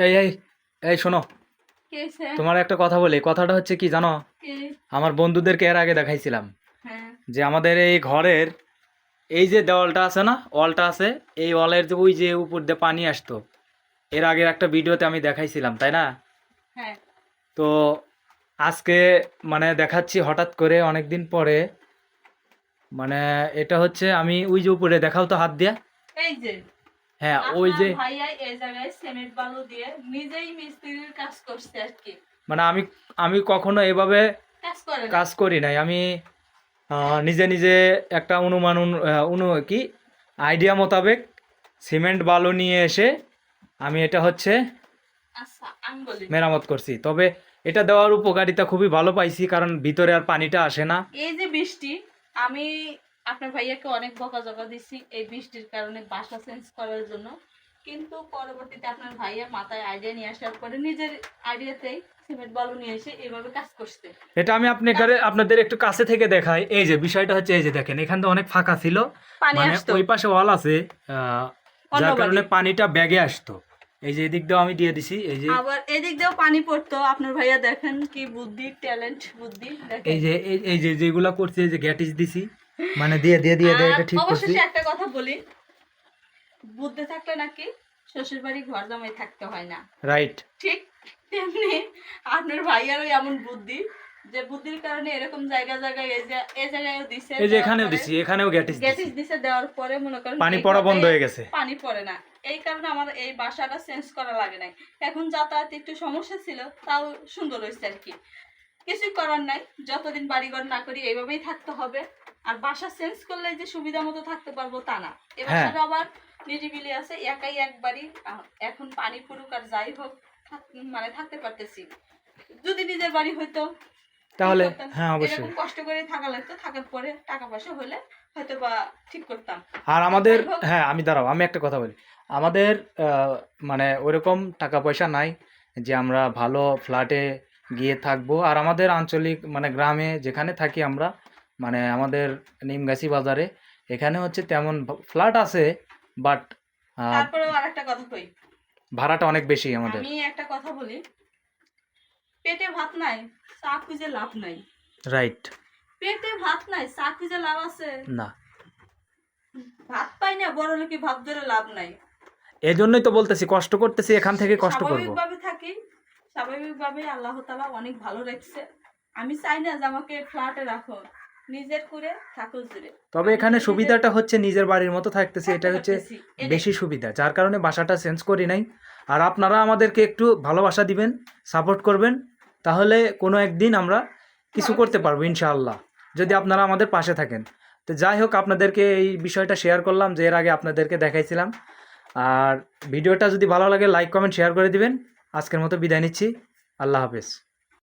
এই এই এই শোনো। তোমার একটা কথা বলি। কথাটা হচ্ছে কি জানো? আমার বন্ধুদেরকে এর আগে দেখাইছিলাম। হ্যাঁ। যে আমাদের এই ঘরের এই যে দেওয়ালটা আছে না ওয়ালটা আছে এই ওয়ালের যে ওই যে উপর দিয়ে পানি আসতো এর আগের একটা ভিডিওতে আমি দেখাইছিলাম তাই না? হ্যাঁ। তো আজকে মানে দেখাচ্ছি হঠাৎ করে অনেক দিন পরে মানে এটা হচ্ছে আমি ওই যে উপরে দেখাও তো হাত দিয়া। এই যে। হ্যাঁ ওই যে ভাইয়া এই জায়গায় সিমেন্ট বালু দিয়ে নিজেই মিস্ত্রির কাজ করছে আর কি। মানে আমি আমি কখনো এভাবে কাজ করে নাই। আমি নিজে নিজে একটা অনুমান অনু- কি? আইডিয়া মোতাবেক সিমেন্ট বালু নিয়ে এসে আমি এটা হচ্ছে আচ্ছা মেরামত করছি। তবে এটা দেওয়ার উপকারিতা খুবই ভালো পাইছি কারণ ভিতরে আর পানিটা আসে না। এই যে বৃষ্টি আমি আপনার ভাইয়াকে অনেক বকাঝকা দিছি এই বৃষ্টির কারণে বাসা চেঞ্জ করার জন্য। কিন্তু পরবর্তীতে আপনার ভাইয়া মাথায় আইডিয়া নিয়ে আসার পরে নিজের আইডিয়াতেই সিমেন্ট বালু নিয়ে এসে এইভাবে কাজ করছে। এটা আমি আপনি আপনাদের একটু কাছে থেকে দেখাই। এই যে বিষয়টা হচ্ছে এই যে দেখেন এখান অনেক ফাঁকা ছিল। মানে ওই পাশে ওয়াল আছে আহ, যার কারণে পানিটা ব্যাগে আসতো। এই যে এদিক দিয়েও আমি দিয়ে দিছি এই যে আবার এদিক দিয়েও পানি পড়তো। আপনার ভাইয়া দেখেন কি বুদ্ধি ট্যালেন্ট বুদ্ধি। এই যে এই- এই যে যেগুলা করছি এই যে গ্যাটিস দিছি। মানে দিয়ে দিয়ে দিয়ে দিয়ে এটা ঠিক করছি। একটা কথা বলি। বুদ্ধি থাকলে নাকি শ্বশুর বাড়ি ঘর জামাই থাকতে হয় না। রাইট ঠিক তেমনি আপনার ভাইয়ারও এমন বুদ্ধি যে বুদ্ধির কারণে এরকম জায়গা জায়গায় এই যে এই জায়গায়ও দিছে এই যে এখানেও দিছি এখানেও গ্যাটিস দিছি। গ্যাটিস দিছে দেওয়ার পরে মনে করেন পানি পড়া বন্ধ হয়ে গেছে। পানি পড়ে না। এই কারণে আমার এই বাসাটা চেঞ্জ করা লাগে নাই। এখন যাতায়াত একটু সমস্যা ছিল তাও সুন্দর হয়েছে আর কি। কিছুই করার নাই যতদিন বাড়িঘর না করি এইভাবেই থাকতে হবে। আর বাসা চেঞ্জ করলে যে সুবিধা মতো থাকতে পারব তা না। এ হ্যাঁ। বাসাটা আবার নিরিবিলি আছে একাই একবারই এখন পানি পড়ুক আর যাই হোক মানে থাকতে পারতেছি। যদি নিজের বাড়ি হইতো তাহলে হ্যাঁ অবশ্যই। এরকম কষ্ট করে থাকা লাগতো থাকার পরে টাকা পয়সা হলে হয়তো বা ঠিক করতাম। আর আমাদের হ্যাঁ আমি দাঁড়াও আমি একটা কথা বলি। আমাদের মানে ওইরকম টাকা পয়সা নাই যে আমরা ভালো ফ্ল্যাটে গিয়ে থাকব। আর আমাদের আঞ্চলিক মানে গ্রামে যেখানে থাকি আমরা মানে আমাদের নিমগাছি বাজারে। এখানে হচ্ছে তেমন ফ্ল্যাট আছে বাট তারপরেও আর একটা কথা কই। ভাড়াটা অনেক বেশি আমাদের। আমি একটা কথা বলি পেটে ভাত নাই চা খুঁজে লাভ নাই। রাইট পেটে ভাত নাই চা খুঁজে লাভ আছে? না। ভাত পাই না বড় লোকে ভাত ধরে লাভ নাই। এই জন্যই তো বলতেছি কষ্ট করতেছি এখান থেকে কষ্ট করব। স্বাভাবিকভাবে থাকি স্বাভাবিকভাবে আল্লাহ তালা অনেক ভালো রাখছে। আমি চাই না যে আমাকে ফ্ল্যাটে রাখো নিজের জুড়ে। তবে এখানে সুবিধাটা হচ্ছে নিজের বাড়ির মতো থাকতেছি এটা হচ্ছে। বেশি সুবিধা যার কারণে বাসাটা চেঞ্জ করি নাই। আর আপনারা আমাদেরকে একটু ভালোবাসা দিবেন সাপোর্ট করবেন তাহলে কোনো একদিন আমরা কিছু করতে পারব। ইনশাআল্লাহ যদি আপনারা আমাদের পাশে থাকেন। তো যাই হোক আপনাদেরকে এই বিষয়টা শেয়ার করলাম যে এর আগে আপনাদেরকে দেখাইছিলাম। আর ভিডিওটা যদি ভালো লাগে লাইক কমেন্ট শেয়ার করে দিবেন। আজকের মতো বিদায় নিচ্ছি। আল্লাহ হাফেজ।